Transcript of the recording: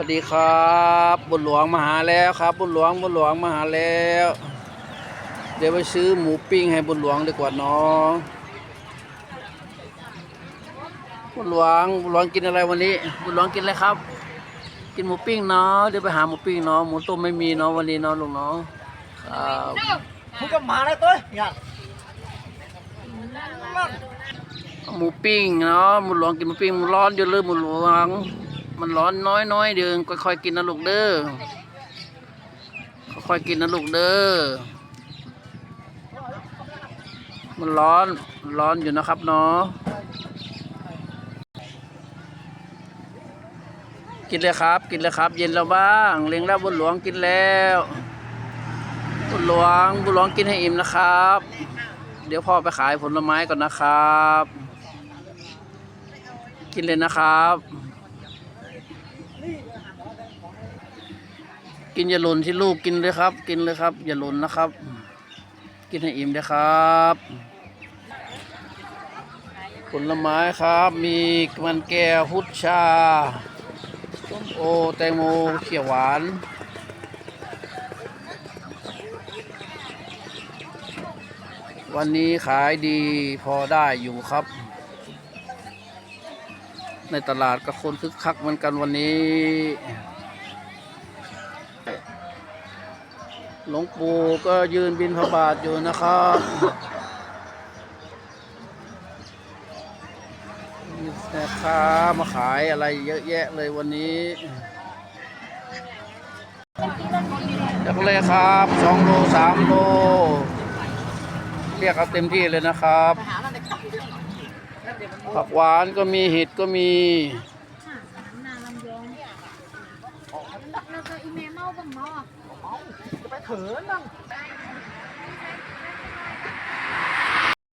วัสดีครับบุญหลวงมาหาแล้วครับ บุญหลวงบุญหลวงมาหาแล้ว เดี๋ยวไปซื้อหมูปิ้งให้บุญหลวงดีกว่าน้องบุญหลวงบุญหลวงกินอะไรวันนี้ บุญหลวงกินอะไรครับ กินหมูปิ้งเนาะเดี๋ยวไปหาหมูปิ้งเนาะหมูต้มไม่มีเนาะวันนี้เนาะลุงเนาะครับมึงก็มาได้ตัวเนี่ยหมูปิ้งเนาะบุญหลวงกินหมูปิ้งมันร้อนอยู่เลยบุญหลวง มันร้อนน้อยน้อยเดืองค่อยๆกินนะลูกเด้อค่อยๆกินนะลูกเด้อมันร้อนร้อนอยู่นะครับเนาะกินเลยครับ กินเลยครับ เย็นแล้วบ้างเลี้ยงแล้วบุญหลวงกินแล้วบุญหลวงบุญหลวงกินให้อิ่มนะครับ เดี๋ยวพ่อไปขายผลไม้ก่อนนะครับ กินเลยนะครับ กินอย่าหล่นที่ลูกกินเลยครับ กินเลยครับ อย่าหล่นนะครับ กินให้อิ่มเลยครับ ผลไม้ครับ มีมันแก้วพุทชาส้มโอแตงโมเขียวหวานวันนี้ขายดีพอได้อยู่ครับ ในตลาดก็คนคึกคักเหมือนกันวันนี้ หลวงปู่ก็ยืนบินพระบาทอยู่นะครับมีแม่ค้ามาขายอะไรเยอะแยะเลยวันนี้จักเลยครับสองโลสามโล เรียกเอาเต็มที่เลยนะครับ ผักหวานก็มีเห็ดก็มี แล้วก็อีเมลเมาบ้างเมาอะเมาจะไปเถินบัง